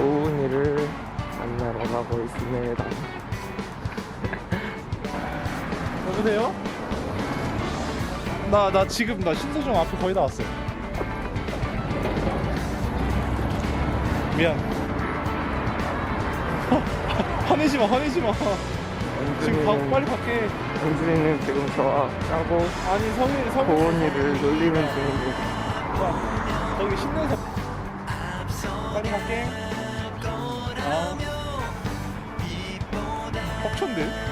고은이를 만나러 가고 있습니다. 여보세요? 나, 나 지금 나 신세종 앞에 거의 다 왔어요. 미안. 화내지 마, 화내지 마. 지금 가, 빨리 갈게. 은준이는 지금 저와 짜고 아니, 성일, 성일. 고은이를 놀리는 중입니다. 야, 거기 신내서. 빨리 갈게. 아. 벅찬데?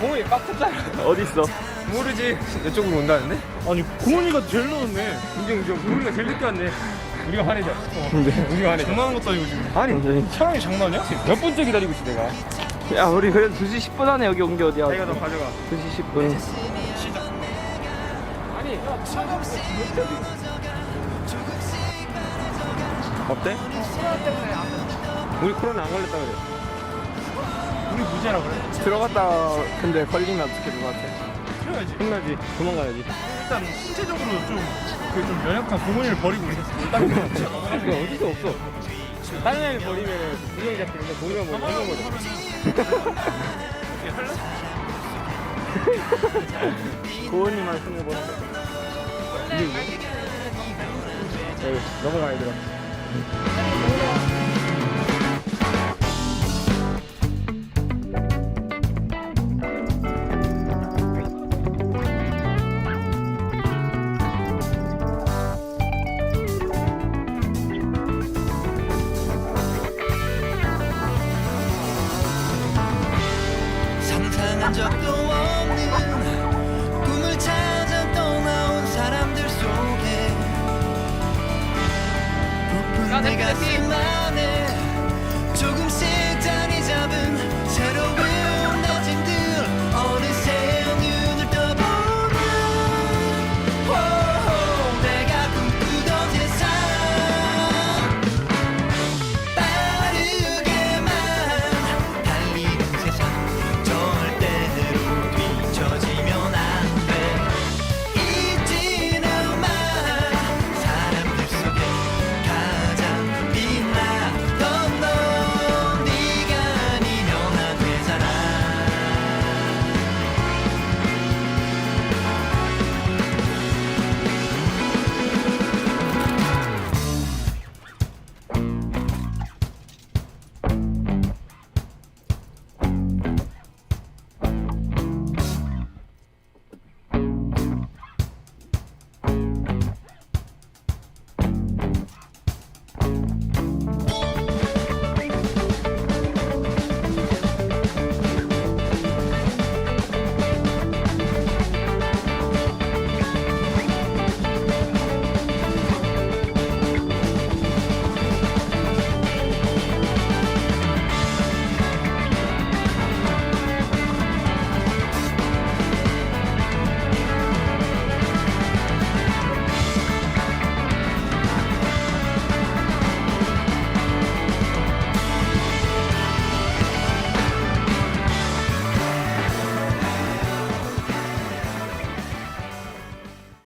공이 빡쳤잖아. 어딨어? 모르지. 이쪽으로 온다는데? 아니, 고은이가 제일 늦었네. 인정, 인정. 우리가 제일 늦게 왔네. 우리가 화내자. 근데 우리가 화내자. 장난하는 것도 아니고 지금. 아니, 사랑이 장난이야? 몇 번째 기다리고 있어, 내가. 야 우리 그래도 2시 10분 안에 여기 온 게 어디야? 내가 너 가져가. 2시 10분. 아니, 어때? 우리 코로나 안 걸렸다 그래. 우리 무죄라 그래. 들어갔다 근데 걸리면 어떻게 될것 같아? 그래야지. 혼나지. 도망가야지. 일단 신체적으로 좀, 그좀 연약한 고문이를 버리고 거. 그거 어디서 없어. 다른 애를 버리면 구경 잡히는데 보면 뭐 한명 버려. 고은이만 승해보는 여기 넘어가 얘들아. 상상한 적도 없는 꿈을 찾아 떠나온 사람들 속에 부푼 내 가슴 안에